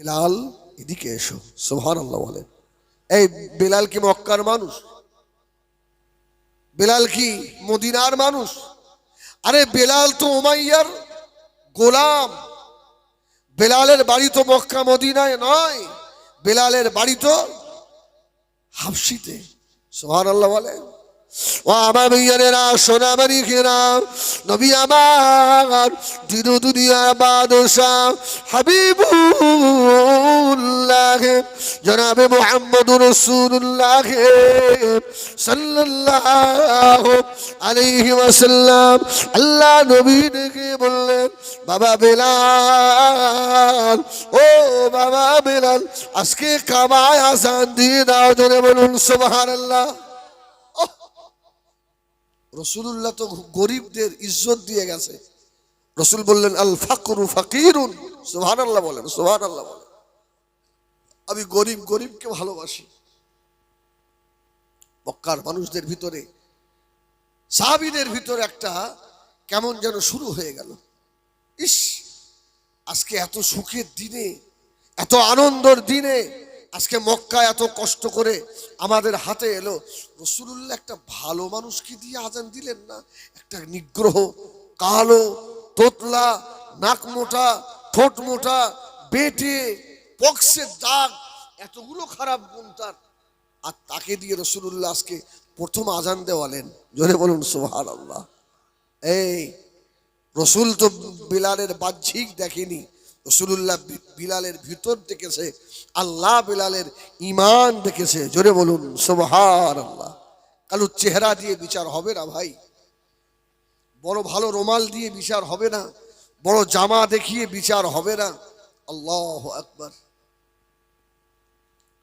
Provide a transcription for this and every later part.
বেলাল, এদিকে এসো সোহান আল্লাহ বলেন। এই বেলাল কি মক্কার মানুষ? বেলাল কি মদিনার মানুষ? আরে বেলাল তো ওমাইয়ার গোলাম। বেলালের বাড়ি তো মক্কা মদিনায় নয়, বেলালের বাড়ি তো হাফসিতে সোহান আল্লাহ বলেন। ও আমার মেয়েরা সোনা মানিকেরা নবী আমার দিন দুনিয়ার বাদশাহ হাবিবুল্লাহ, জনাবে মোহাম্মদ রসুল্লাহ সাল্লাল্লাহু আলাইহি ওয়াসাল্লাম। আল্লাহ নবী ডেকে বললেন, বাবা বেলাল, ও বাবা বেলাল, আজকে কাবায় আসান দিয়ে দাও জনে বলুন সুবহানাল্লাহ। রসুল্লাহ তো গরিবদের ইজ্জত দিয়ে গেছে। রসুল বললেন, আল ফাকরু ফাকিরুন। সোহান আল্লাহ বলেন সোহান আল্লাহ বলেন। আমি গরিব, গরিবকে ভালোবাসি। মক্কার মানুষদের ভিতরে, সাহাবিদের ভিতরে একটা কেমন যেন শুরু হয়ে গেল। ইস, আজকে এত সুখের দিনে, এত আনন্দর দিনে আজকে মক্কা এত কষ্ট করে আমাদের হাতে এলো। রসুল্লাহ একটা ভালো মানুষকে দিয়ে আজান দিলেন না। একটা নিগ্রহ, কালো, তোতলা, নাক মোটা, ঠোঁট মোটা, বেটে পক্সের দাগ, এতগুলো খারাপ গুণ তার। আর তাকে দিয়ে রসুল্লাহ আজকে প্রথম আজান দেওয়ালেন। জোরে বলুন সোহার আল্লাহ এই, রসুল তো বিলালের বাহ্যিক দেখেনি। রসুল্লাহ বিলালের ভিতর দেখেছে, আল্লাহ বিলালের ইমান দেখেছে। জোরে বলুন সোহার আল্লাহ কালু চেহারা দিয়ে বিচার হবে না ভাই। বড় ভালো রোমাল দিয়ে বিচার হবে না। বড় জামা দেখিয়ে বিচার হবে না। আল্লাহ আকবার।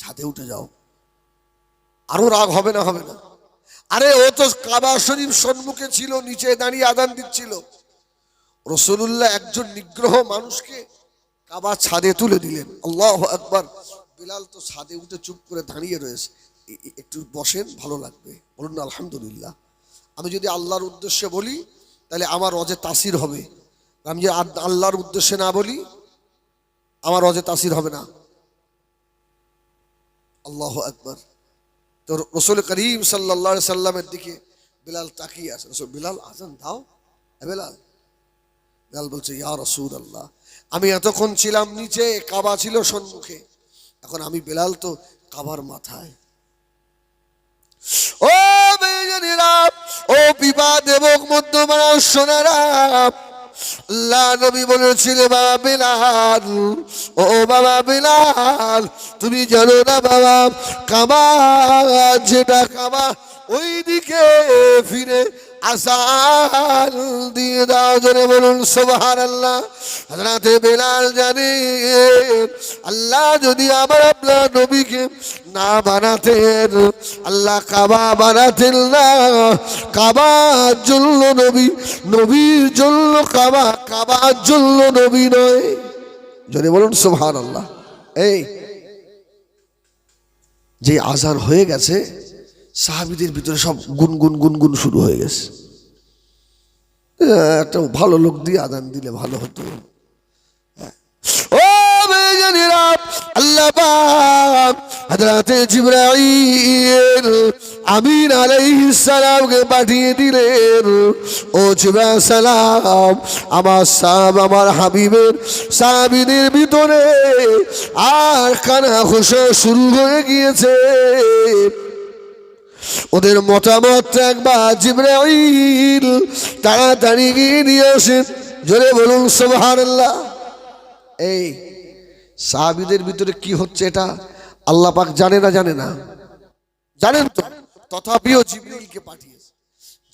ছাদে উঠে যাও। আরও রাগ হবে না হবে না। আরে, ও তো কাবা শরীফ সম্মুখে ছিল, নিচে দাঁড়িয়ে আদান দিচ্ছিল। রসুল্লাহ একজন নিগ্রহ মানুষকে কাবা ছাদে তুলে দিলেন। আল্লাহ একবার বিলাল তো ছাদে উঠে চুপ করে দাঁড়িয়ে রয়েছে। একটু বসেন, ভালো লাগবে। বলুন না আলহামদুলিল্লাহ। আমি যদি আল্লাহর উদ্দেশ্যে বলি, তাহলে আমার অজে তাসির হবে। আমি যদি আল্লাহর উদ্দেশ্যে না বলি, আমার অজে তাসির হবে না। আল্লাহ আকবর। তো রসুল করিম সাল্লা সাল্লামের দিকে বিলাল তাকিয়ে আছে। রসুল, বিলাল, আজান দাও। বিলাল। বিলাল বলছে, ইয়া রসুল আল্লাহ আমি এতক্ষণ ছিলাম নিচে, কাবা ছিল সম্মুখে। এখন আমি বিলাল তো কাবার মাথায়। ও বিবাদ এবং মধ্যমানা সোনারা নবী বলেছিলে বাবা বিলাল। ও বাবা বিলাল, তুমি জানো না বাবা কামা যেটা কামা ওই দিকে ফিরে আসান দিয়ে দাও জনে বলুন সোবাহার আল্লাহ হাজরাতে বেলাল জানে আল্লাহ যদি আমার আপনার নবীকে না বানাতেন, আল্লাহ কাবা বানাতেন না। কাবার জন্য নবী নবীর জন্য কাবা কাবার জন্য নবী নয়। যদি বলুন সোহান আল্লাহ এই, যে আজান হয়ে গেছে সাহাবিদের ভিতরে সব গুনগুন গুনগুন শুরু হয়ে গেছে। একটা ভালো লোক দিয়ে আদান দিলে ভালো হতো। ও বেজানিরা, আল্লাহ আমিন সালামকে পাঠিয়ে দিলেন। ও সালাম, আমার আমার হাবিবের ভিতরে আর কানা খুশো শুরু হয়ে গিয়েছে। ওদের মতামত একবার জিব্রাইল তাড়াতাড়ি গিয়ে নিয়ে আসেন জোরে বলুন, সুবহানাল্লাহ। এই সাহাবিদের ভিতরে কি হচ্ছে এটা? আল্লাহ পাক জানে না জানে না। জানেন তো, তথাপিও জিবরিলকে পাঠিয়েছে।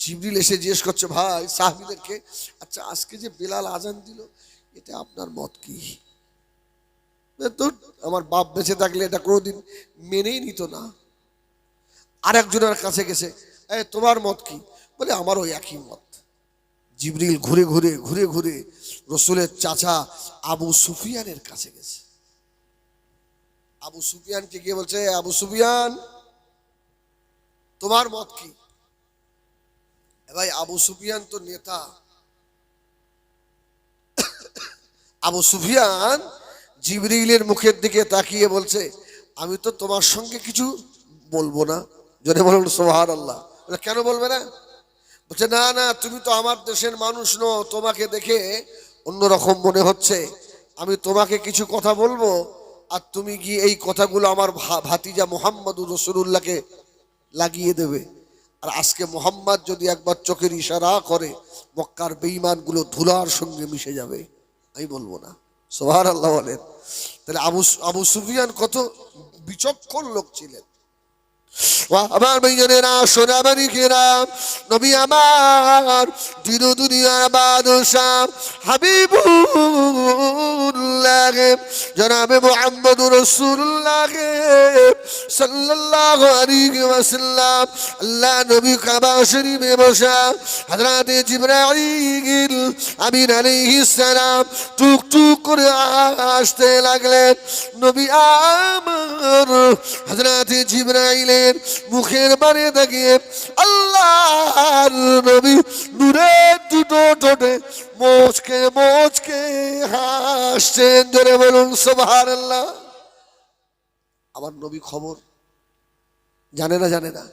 জিবরিল এসে জিজ্ঞেস করছে, ভাই, সাহাবীদেরকে আচ্ছা আজকে যে বেলাল আজান দিল, এটা আপনার মত কি? আমার বাপ বেঁচে থাকলে এটা কোনোদিন মেনেই নিত না। আর একজনের কাছে গেছে তোমার মত কি? বলে, আমারও একই মত। জিবরিল ঘুরে ঘুরে ঘুরে ঘুরে রসুলের চাচা আবু সুফিয়ানের কাছে গেছে। আবু সুফিয়ানকে গিয়ে বলছে আবু সুফিয়ান, তোমার মত কি? ভাই, আবু সুফিয়ান তো নেতা। আবু সুফিয়ান জিবরিলের মুখের দিকে তাকিয়ে বলছে, আমি তো তোমার সঙ্গে কিছু বলব না। যদি বলুন সোহার আল্লাহ কেন বলবে না? বলছে, না না, তুমি তো আমার দেশের মানুষ নো তোমাকে দেখে অন্যরকম মনে হচ্ছে। আমি তোমাকে কিছু কথা বলব, আর তুমি গিয়ে এই কথাগুলো আমার ভাতিজা মোহাম্মদুর রসুল্লাহকে লাগিয়ে দেবে। আর আজকে মোহাম্মদ যদি একবার চোখের ইশারা করে, মক্কার বেঈমানগুলো ধুলার সঙ্গে মিশে যাবে। আমি বলব না। সোহার আল্লাহ বলেন। তাহলে আবু আবু সুফিয়ান কত বিচক্ষণ লোক ছিলেন। ও আমার সোনাবাড়ি কেরাম নবী আমার দিন দুনিয়ার বাদশাহ হাবিবুল্লাহ, জনাবে মোহাম্মদ রসুল্লাহ সাল্লাল্লাহু আলাইহি ওয়াসাল্লাম, আল্লাহ নবী কাবা শরীফে বসা, হযরতে জিবরাইল আমিন আলাইহিস সালাম টুক টুক করে আসতে লাগলেন। নবী আমার, হযরতে জিবরাইলের মুখের বারে তাকিয়ে আল্লাহর নবী নূরের দুটো ঠোঁটে মোচকে মোচকে হাসছেন। জোরে বলুন, সুবহানাল্লাহ। আমার নবী খবর? জানে না জানে না।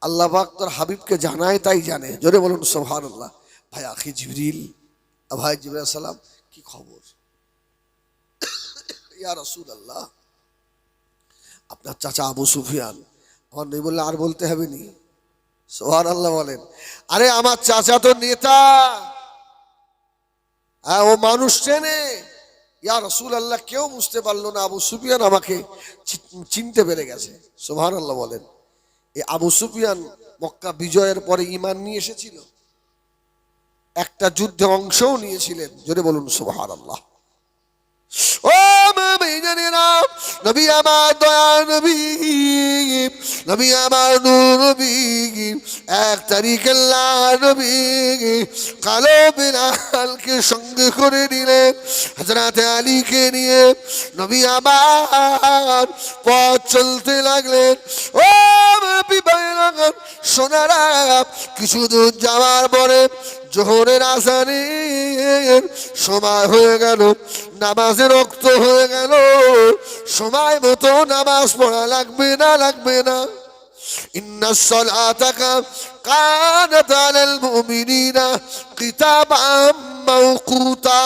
আল্লাহ পাক তোর হাবিবকে জানায় তাই জানে। জোরে বলুন সোহান আল্লাহ ভাই, আখি জিবরিল, ভাই জিবরাল সালাম, কি খবর? ইয়া রসুল আল্লাহ আপনার চাচা আবু সুফিয়ান। আমার নবী বললে, আর বলতে হবে নি? সোহান আল্লাহ বলেন, আরে আমার চাচা তো নেতা। হ্যাঁ ও মানুষ চেনে। ইয়া রসুল আল্লাহ কেউ বুঝতে পারল না আবু সুফিয়ান আমাকে চিনতে পেরে গেছে। সোহান আল্লাহ বলেন এই আবু সুফিয়ান মক্কা বিজয়ের পরে ইমান নিয়ে এসেছিল। একটা যুদ্ধে অংশও নিয়েছিলেন। জোরে বলুন সোহান আল্লাহ ও এক তারিখ আল্লাহ নবী, কালো বেলালকে সঙ্গে করে নিলেন হজরত আলীকে নিয়ে নবী আমার পথ চলতে লাগলেন। ও বিবাহ সোনারা কিছু দূর যাওয়ার পরে জোহরের আসানের সময় হয়ে গেল নামাজের রক্ত হয়ে গেল সময় মতো নামাজ পড়া লাগবে না লাগবে না إن الصلاة كانت على المؤمنين كتابا موقوتا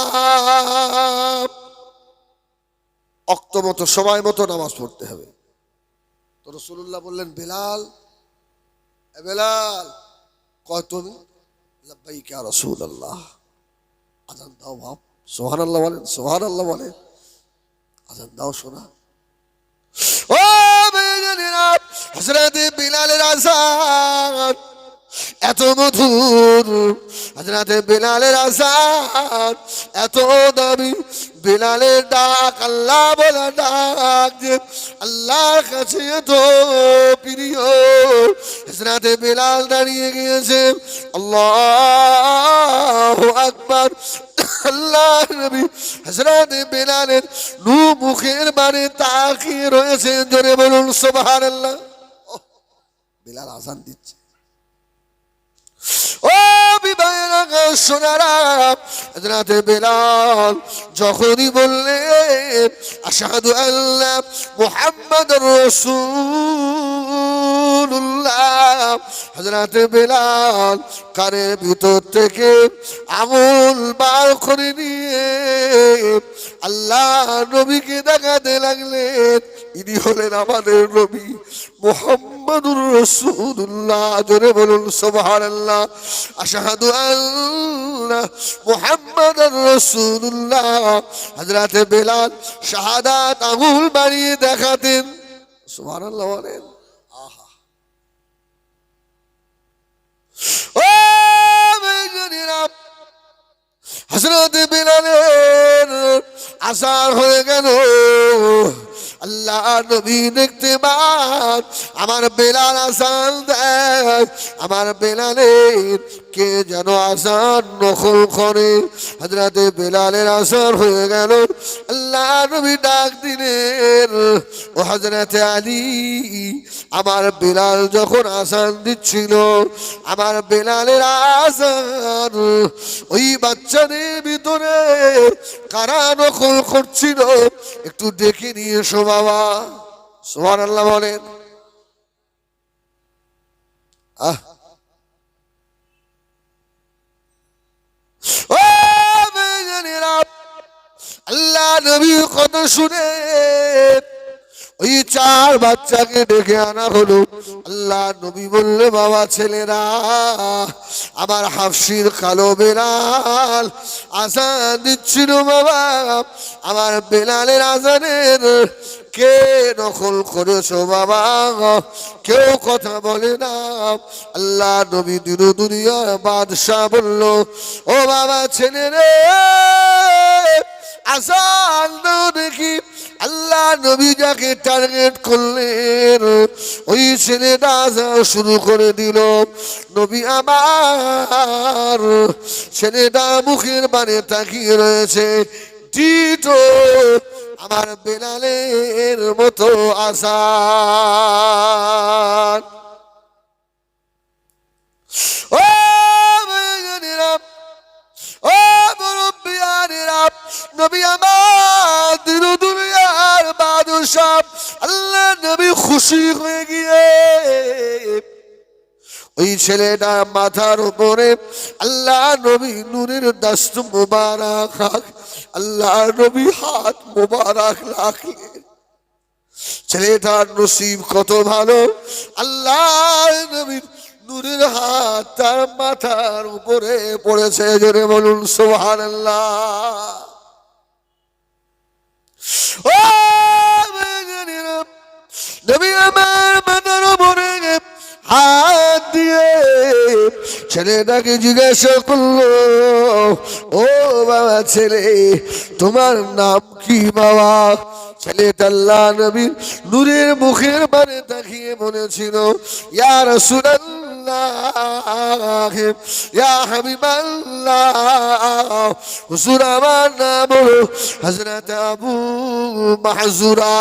অক্ত মতো সময় মতো নামাজ পড়তে হবে তো রসুল্লাহ বললেন বেলাল এ বেলাল কয় তুমি লাব্বাইক ইয়া রাসূলুল্লাহ আজান দাও বাপ সুবহানাল্লাহ বলেন সুবহানাল্লাহ বলেন আজান দাও শোনা ও হযরত বিলালের আজান এত মধুর হযরত বিলালের আজান এত দামি বিলালের ডাক আল্লাহ বলা ডাক যে আল্লাহর কাছে এত প্রিয়। হযরত বিলাল দাঁড়িয়ে গিয়েছে আল্লাহু আকবার। আল্লাহ নবী হযরত বিলালের মুখের বারে তাকিয়ে রয়েছে জোরে বলুন সুবহানাল্লাহ। ওহ, বিলাল আজান দিচ্ছে। ও সোনারা বিলাল যখনই বললেন ভিতর থেকে আমল বার করে নিয়ে আল্লাহ নবীকে দেখাতে লাগলেন, ইনি হলেন আমাদের নবী মোহাম্মদুর রসুল্লাহ জোরে বলুন সোবাহার আল্লাহ আশাহাদু আল্লাহ মোহাম্মদ রসুল্লাহ হাজরাতে বেলাল শাহাদাত আঙুল বাড়িয়ে দেখাতেন। সোবাহার আল্লাহ বলেন, আহা। ও মেজরিরা হজরত বিলালের আসার হয়ে গেল। আল্লাহ নবী দেখতে পান, আমার বেলাল আসান দেয় আমার বেলালের কে যেন আসান নকল করে? হাজরাতে বেলালের আসার হয়ে গেল। আল্লাহ নবী ডাক দিলেন, ও হাজরাতে আলী, আমার বেলাল যখন আসান দিচ্ছিল, আমার বেলালের আসান ওই বাচ্চাদের ভিতরে কারা নকল করছিল? একটু ডেকে নিয়ে এসো বাবা। সোহান আল্লাহ বলেন। আহ ও বেজানেরা, আল্লাহ নবী কত শুনে ওই চার বাচ্চাকে ডেকে আনা হলো। আল্লাহ নবী বললে, বাবা ছেলেরা, আমার হাফসির কালো বেলাল আসান দিচ্ছিল বাবা। আমার বেলালের আজানের কে নকল করেছ বাবা? কেউ কথা বলে না। আল্লাহ নবী দিন দুনিয়ার বাদশাহ বলল, ও বাবা ছেলে রে আসান দেখি। আল্লাহ নবী যাকে টার্গেট করলেন, ওই ছেলেটা শুরু করে দিল। নবী আমার ছেলেটা মুখের বানে তাকিয়ে রয়েছে। টিটো আমার বেলালের মতো আসান ও নবী আমার, দিন দুনিয়ার বাদশাহ। আল্লাহ নবী খুশি হয়ে গিয়ে ওই ছেলেটা মাথার উপরে, আল্লাহ নবী নূরের দাস্ত মুবারক রাখ, আল্লাহ নবী হাত মুবারক রাখলেন ছেলেটার নসিব কত ভালো, আল্লাহ নবীর নূরের হাত তার মাথার উপরে পড়েছে, জোরে বলুন সোহান আল্লাহ ছেলেটাকে জিজ্ঞাসা করল ও বাবা ছেলে তোমার নাম কি বাবা ছেলেটা আল্লাহ নবীর নূরের মুখের মানে তাকিয়ে মনে ছিল ইয়া রাসূলুল্লাহ ইয়া হাবিবাল্লাহ, হুজুর আমার নাম হলো হযরত আবু মাহজুরা।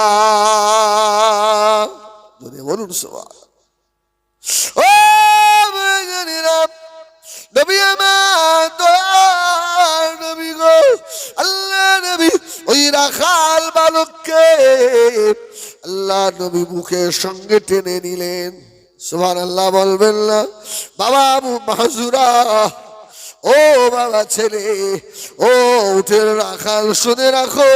জোরে বলুন সুবহান। ও নবী আমার দয়ার নবী গো, আল্লাহ নবী ওই রাখাল বালককে আল্লাহ নবী মুখের সঙ্গে টেনে নিলেন। সুবহান আল্লাহ বলবেন না। বাবা মাহজুরা ও বাবা ছেলে, ও উঠে রাখাল, শুনে রাখো,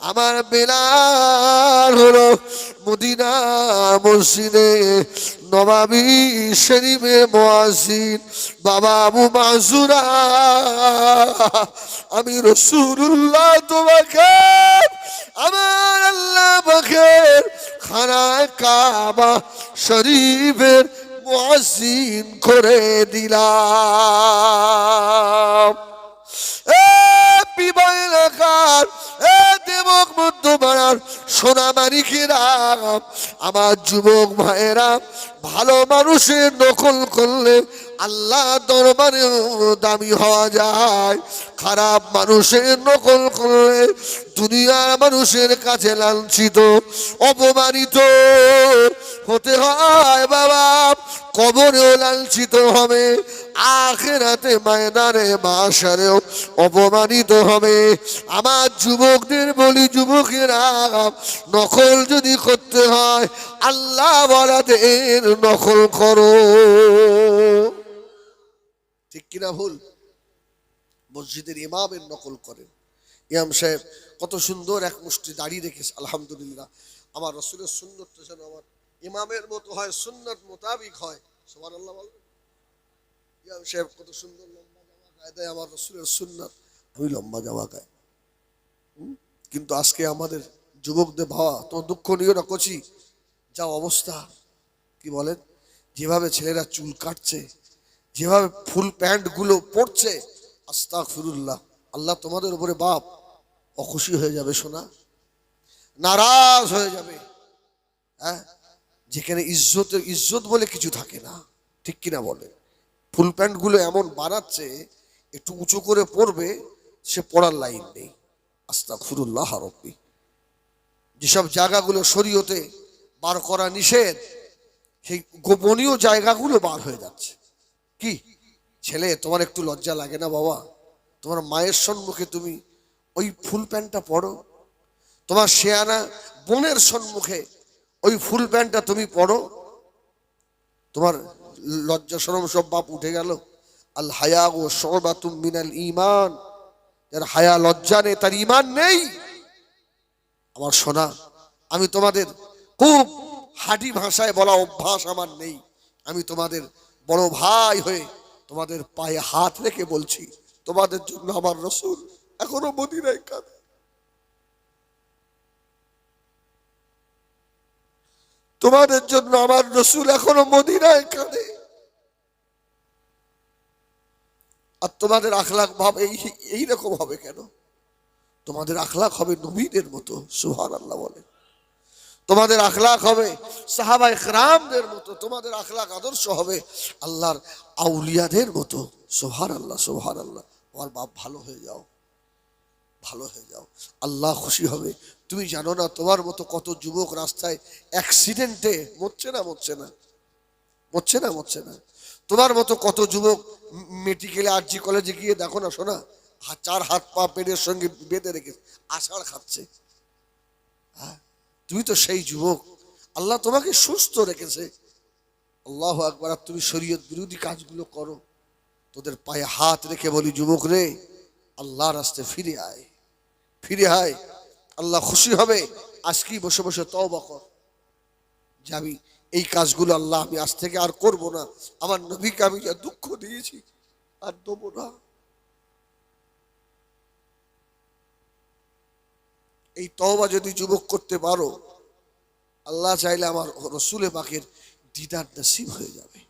আমার বেলার হলো মদিনা মসজিদে নবাবি শরীফের মোয়াজিন বাবা আবু মাজুরা আমি রসুল্লাহ তোমাকে, আমার আল্লাহ পাখের খানায় কাবা শরীফের মুয়াজ্জিন করে দিলাম। এ বিবাহ এ দেবক মধ্যপাড়ার সোনামানিকেরা আমার যুবক ভাইয়েরা, ভালো মানুষের নকল করলে আল্লাহ দরবারে দামি হওয়া যায়। খারাপ মানুষের নকল করলে দুনিয়ার মানুষের কাছে লাঞ্ছিত, অপমানিত। হতে হয় বাবা। কবরেও লাঞ্ছিত হবে, আখেরাতে ময়দানে মাসারেও অপমানিত হবে। আমার যুবকদের বলি, যুবকেরা, নকল যদি করতে হয়, আল্লাহ বলাদের নকল করো। ঠিক কিনা ভুল? মসজিদের ইমামের নকল করেন। ইমাম সাহেব, কত সুন্দর এক মুষ্টি দাঁড়িয়ে রেখেছে, আলহামদুলিল্লাহ। আমার রসুলের সুন্নতটা যেন আমার ইমামের মতো হয়, সুন্নত মোতাবিক হয়। সবার আল্লাহ বলবেন ইমাম সাহেব কত সুন্দর লম্বা জামা গায়ে দেয়, আমার রসুলের সুন্নত আমি লম্বা জামা গায়ে? কিন্তু আজকে আমাদের যুবকদের ভাবা তোমার দুঃখ নিও না কচি। যা অবস্থা, কি বলেন? যেভাবে ছেলেরা চুল কাটছে, যেভাবে ফুল প্যান্টগুলো পড়ছে আস্তাক ফিরুল্লাহ আল্লাহ তোমাদের উপরে বাপ, অখুশি হয়ে যাবে সোনা। নারাজ হয়ে যাবে। হ্যাঁ? যেখানে ইজ্জতের ইজ্জত বলে কিছু থাকে না। ঠিক কিনা বলে ফুল প্যান্টগুলো এমন বানাচ্ছে, একটু উঁচু করে পড়বে সে পড়ার লাইন নেই। আস্তা ফুরুল্লাহ রব্বি। যেসব জায়গাগুলো শরীয়তে বার করা নিষেধ, সেই গোপনীয় জায়গাগুলো বার হয়ে যাচ্ছে। কি? ছেলে, তোমার একটু লজ্জা লাগে না বাবা? তোমার মায়ের সম্মুখে তুমি ওই ফুল প্যান্টটা পড়ো তোমার শেয়ানা বোনের সম্মুখে ওই ফুল প্যান্টটা তুমি পড়ো তোমার লজ্জা সরম সব বাপ উঠে গেল। আল হায়া ও সরবাতুম মিনাল ইমান যার হায়া লজ্জা নেই, তার ইমান নেই। আমার সোনা, আমি তোমাদের খুব হাঁটি ভাষায় বলা অভ্যাস আমার নেই। আমি তোমাদের বড় ভাই হয়ে তোমাদের পায়ে হাত রেখে বলছি, তোমাদের জন্য আমার রসুল এখনও মদিনায় কাঁদে। তোমাদের জন্য আমার রসুল এখনও মদিনায় কাঁদে। আর তোমাদের আখলাখ ভাব এই এইরকম হবে কেন? তোমাদের আখলাখ হবে নবীদের মতো সুহান আল্লাহ বলে। তোমাদের আখলাখ হবে সাহাবা ইকরামদের মতো, তোমাদের আখলাখ আদর্শ হবে আল্লাহর আউলিয়াদের মতো সোহার আল্লাহ সোহার আল্লাহ আমার বাপ ভালো হয়ে যাও। ভালো হয়ে যাও। আল্লাহ খুশি হবে। তুমি জানো না তোমার মতো কত যুবক রাস্তায় অ্যাক্সিডেন্টে মরছে না মরছে না? মরছে না মরছে না? তোমার মতো কত যুবক মেডিকেলে আরজি কলেজে গিয়ে দেখো না, শোনা? চার হাত পা পেটের সঙ্গে বেঁধে রেখেছে, আষাঢ় খাচ্ছে। হ্যাঁ? তুমি তো সেই যুবক। আল্লাহ তোমাকে সুস্থ রেখেছে। আল্লাহ একবার তুমি শরীয়ত বিরোধী কাজগুলো করো। তোদের পায়ে হাত রেখে বলি, যুবক রে আল্লাহ রাস্তে ফিরে আয়। ফিরে আয়। আল্লাহ খুশি হবে। আজকেই বসে বসে তওবা কর। যে আমি এই কাজগুলো আল্লাহ আমি আজ থেকে আর করব না। আমার নবীকে আমি যা দুঃখ দিয়েছি, আর দেবো না। এই তওবা যদি যুবক করতে পারো, আল্লাহ চাইলে আমার রসুলে পাকের দিদার নসিব হয়ে যাবে।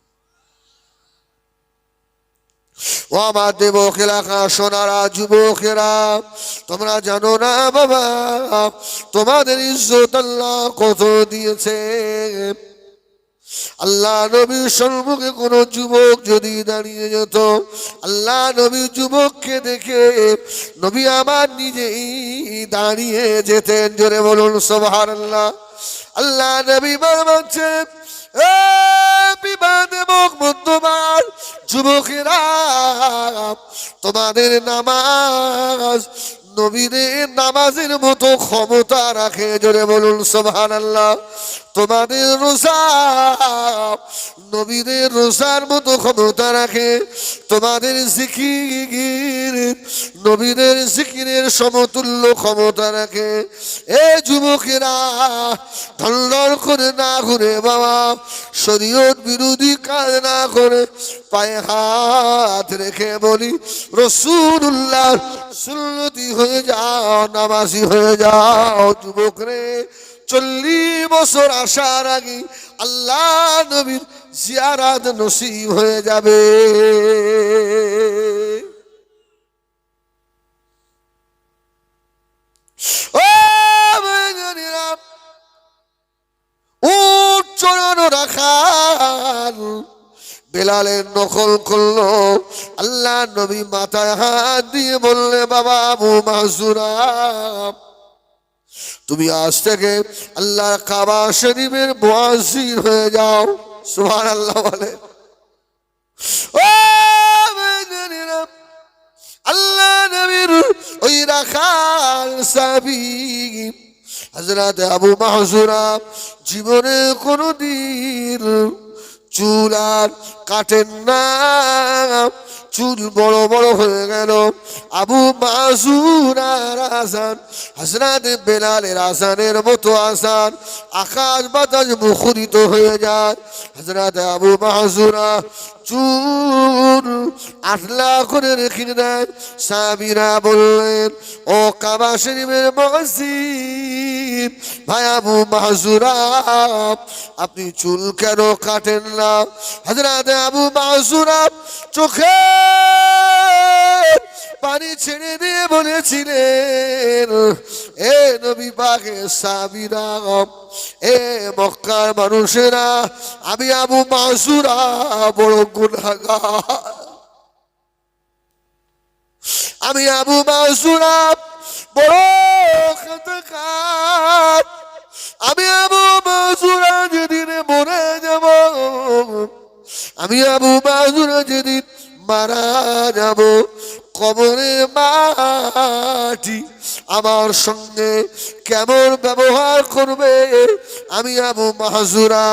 ও আমার দেবক এলাকা সোনারা, যুবকেরা, তোমরা জানো না বাবা, তোমাদের ইজ্জত আল্লাহ কত দিয়েছে। আল্লাহ নবীর সম্মুখে কোন যুবক যদি দাঁড়িয়ে যেত, আল্লাহ নবী যুবককে দেখে নবী আমার নিজেই দাঁড়িয়ে যেতেন। জোরে বলুন সোভার আল্লাহ আল্লাহ নবী মধ্যমান যুবকেরা, তোমাদের নামাজ, নবীদের নামাজের মতো ক্ষমতা রাখে, জোরে বলুন সোভান আল্লাহ তোমাদের রোজা, নবীদের রোজার মতো ক্ষমতা রাখে, তোমাদের জিকির নবীদের জিকিরের সমতুল্য ক্ষমতা রাখে। এ যুবকেরা ধল্লর করে না ঘুরে বাবা, শরীয়ত বিরোধী কাজ না করে পায়ে হাত রেখে বলি রসুল্লাহ সুন্নতি হয়ে যাও, নামাজি হয়ে যাও যুবক রে। চল্লিশ বছর আসার আগে আল্লাহ নবীর জিয়ারাত নসিব হয়ে যাবে। বেলালের নকল করল। আল্লাহ নবী মাথায় হাত দিয়ে বললে, বাবা আবু মাসুরা, তুমি আজ থেকে আল্লাহ কাবা শরীফের মুয়াজ্জিন হয়ে যাও। সুবহান আল্লাহ বলে। রাখাল সাবি হজরত আবু মাহজুরা জীবনে কোনো দিন চুল আর কাটেন না। চুল বড় বড় হয়ে গেল। আবু মাসুরার আসান হাসরাত বেলালের আসানের মতো আসান আকাশ বাতাস মুখরিত হয়ে যায়। হাজরাত আবু মাসুরা চুল আটলা করে রেখে দেন। সাবিরা বললেন, ও কাবা শরীফের মসজিদ, ভাই আবু মাহজুরা, আপনি চুল কেন কাটেন না? হাজরাতে আবু মাহজুরা চোখে পানি ছেড়ে দিয়ে বলেছিলেন এ এ মানুষেরা, আমি আবু মাসুরা বড় আমি আবু মাসুরা বড় আমি আবু মাসুরা যেদিন মরে যাব, আমি আবু মাসুরা যেদিন মারা যাব কবরে মাটি আমার সঙ্গে কেমন ব্যবহার করবে? আমি আবু মাহাজুরা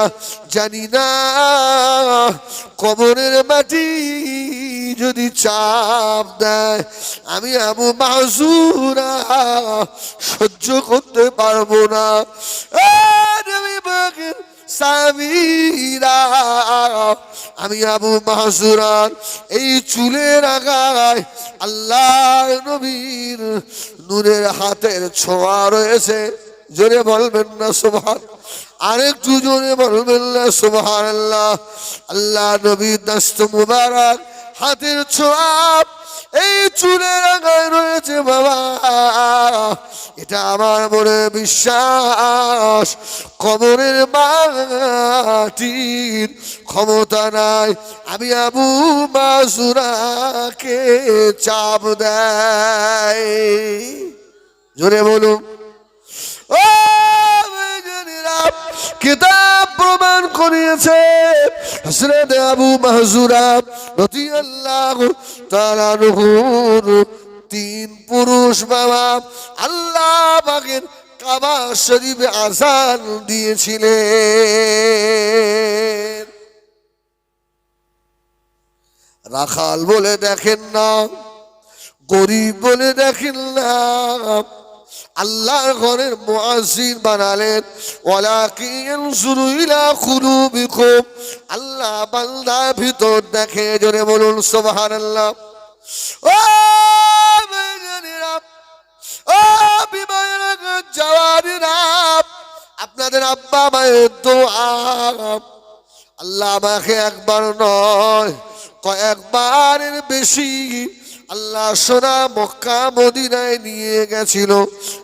জানি না। কবরের মাটি যদি চাপ দেয়, আমি আবু মাহাজুরা সহ্য করতে পারব না। সামিরা আমি আবু মাহসুরান এই চুলের আগায় আল্লাহ নবীর নূরের হাতের ছোঁয়া রয়েছে। জোরে বলবেন না সোভান আরেকটু জোরে বলবেন না সোভান আল্লাহ আল্লাহ নবীর দাস্ত মুবারক হাতের ছোঁয়া এই চুলের আগায় রয়েছে বাবা। এটা আমার মনে বিশ্বাস, কবরের মাটির ক্ষমতা নাই। আমি আবু মাসুরাকে চাপ দেয়। জোরে বলুন। ও কিতাব প্রমাণ করিয়েছে। হসরত আবু মাহজুরা তিন পুরুষ বাবা আল্লাহ পাকের কাবা শরীফে দিয়েছিলেন। রাখাল বলে দেখেন না, গরিব বলে দেখেন না। আল্লাহর ঘরের মুয়াজ্জিন বানালেন। ওয়ালাকিন ইলা কুলুবিকুম। আল্লাহ বান্দা ভিতর দেখে, জোরে বলুন, সুবহানাল্লাহ। ও বেজানিরা ও বিমায়েরা জওয়ারিরা আপনাদের আব্বা মায়ের দোয়া। আল্লাহ আমাকে একবার নয়, কয়েকবারের বেশি আল্লাহ সোনা মক্কা মদিনায় নিয়ে গেছিল।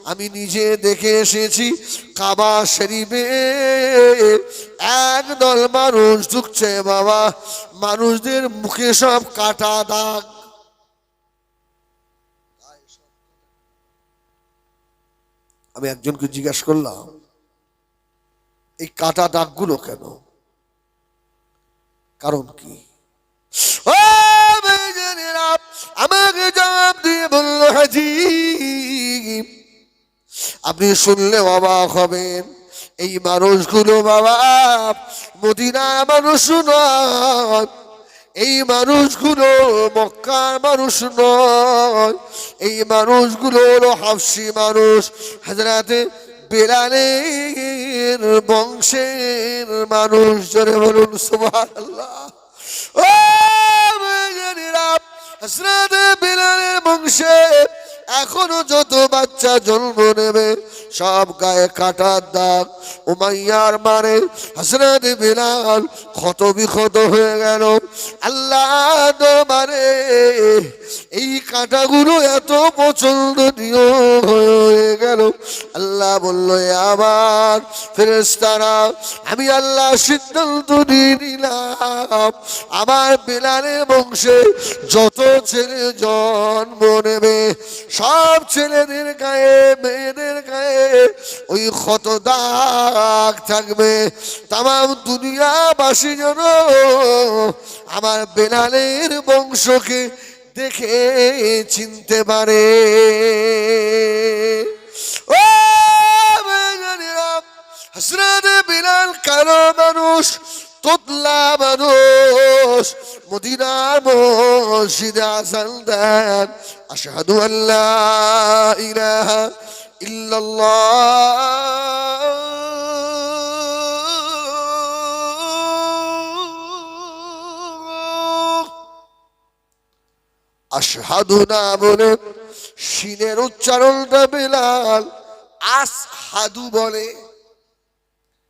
আমি নিজে দেখে এসেছি, কাবা শরীফে একদল মানুষ ঢুকছে, বাবা। মানুষদের মুখে সব কাটা দাগ। আমি একজনকে জিজ্ঞাসা করলাম, এই কাটা দাগগুলো কেন? কারণ কি? আমাকে জবাব হাজি আপনি শুনলে অবাক হবেন। এই মানুষগুলো বাবা মদিনা মানুষ নয়। এই মানুষগুলো মক্কার মানুষ নয়। এই মানুষগুলো হলো হাফসি মানুষ। হাজরাতে বেড়ালের বংশের মানুষ। জনে বলুন, সুবহানাল্লাহ। ও! বিলালের বংশে এখনও যত বাচ্চা জন্ম নেবে, সব গায়ে কাটার দাগ উমাইয়ার মারে। হজরত বিলাল ক্ষত বিক্ষত হয়ে গেল। আল্লাহ দরবারে এই কাঁটাগুলো এত পছন্দনীয় হয়ে গেল। আল্লাহ বলল আবার ফেরেস্তারা আমি আল্লাহ সিদ্ধান্ত নিয়ে নিলাম। আমার বেলালের বংশে যত ছেলে জন্ম নেবে সব ছেলেদের গায়ে, মেয়েদের গায়ে ওই ক্ষত দাগ থাকবে। তাম দুনিয়াবাসী যেন আমার বেলালের বংশকে দেখে চিনতে পারে। ও হযরত বিলাল কালো মানুষ, তোতলা মানুষ মদিনার মসজিদে আসান দেন। আশহাদু আল্লাহ ইলাহা ইল্লাল্লাহ। আশহাদু না বলে সিনের উচ্চারণটা বেলাল। আসহাদু বলে,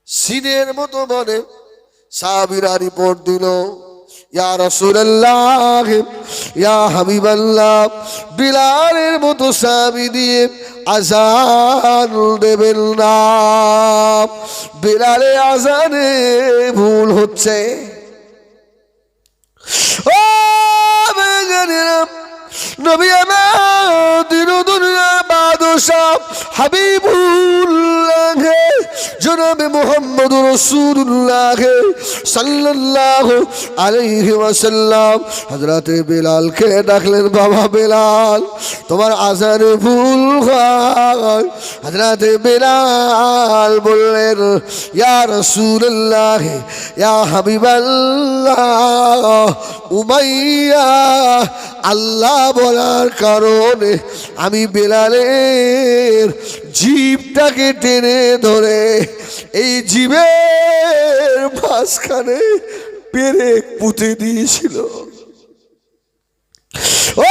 সিনের মতো বলে। সাহাবিরা রিপোর্ট দিল ইয়া রাসূলুল্লাহ, ইয়া হাবিবাল্লাহ, বিলালের মতো সাবি দিয়ে আজান দেবেন না। বিলালে আজানে ভুল হচ্ছে। ও নবী আমার দিন দুনিয়ার বাদশাহ হাবিবুল্লাহ জনাবে মোহাম্মদ রসুল্লাহ সাল্লাল্লাহ আলাইহি ওয়াসাল্লাম হযরতে বেলালকে ডাকলেন, বাবা বেলাল, তোমার আজানে ভুল হয়। হযরতে বেলাল বললেন, ইয়া রাসূলুল্লাহ, ইয়া হাবিবাল্লাহ, উমাইয়া, আল্লাহ বলার কারণে আমি বেলালের জীবটাকে টেনে ধরে এই জীবের মাঝখানে পেরেক পুঁতে দিয়েছিল। ও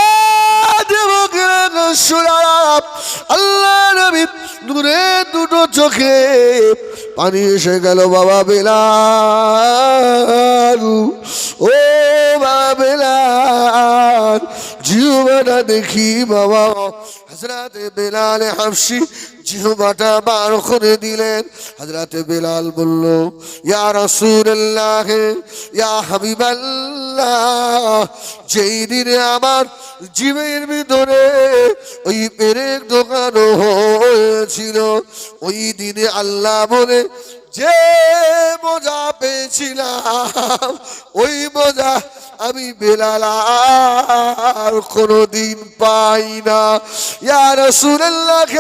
আল্লাহ নবী দূরে দুটো চোখে পানি এসে গেল, বাবা বেলাল। ও বাবা বেলাল জিহবাটা দেখি বাবা। হাজরাতে বেলাল হাফসি জিহবাটা বার করে দিলেন। হাজরাতে বেলাল বলল, ইয়া রাসূলুল্লাহ, ইয়া হাবিবাল্লাহ, যেই দিনে আমার জীবের ভিতরে ওই পেরেক ঢোকানো হয়েছিল, ওই দিনে আল্লাহ বলে যে মজা পেয়েছিলাম, ওই মজা আমি বেলাল আর কোনোদিন পাই না। ইয়া রাসূলুল্লাহ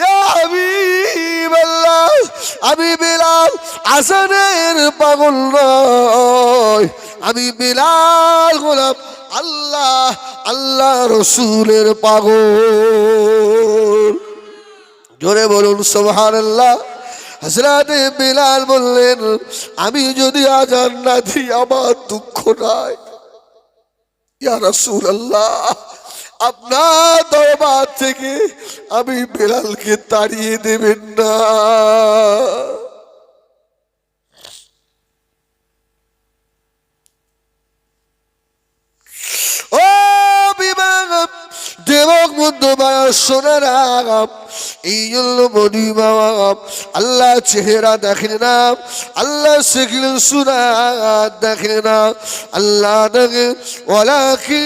ইয়া হাবিবাল্লাহ, আমি বেলাল আসানের পাগল নয় আমি বেলাল গোলাম আল্লাহ আল্লাহ রসুলের পাগল। জোরে বলুন সোহানাল্লাহ হাজরাতে বেলাল বললেন, আমি যদি আজান না দিই, আমার দুঃখ নাই। ইয়া রাসূল আল্লাহ আপনার দরবার থেকে আমি বেলালকে তাড়িয়ে দেবেন না। ও বিমান দেবক মধ্য সোনার আগাম। এই জন্য মনি বাবা, আল্লাহ চেহারা দেখেন না, আল্লাহ সেখিল সুরা দেখেন না, আল্লাহ দেখে ওলা কি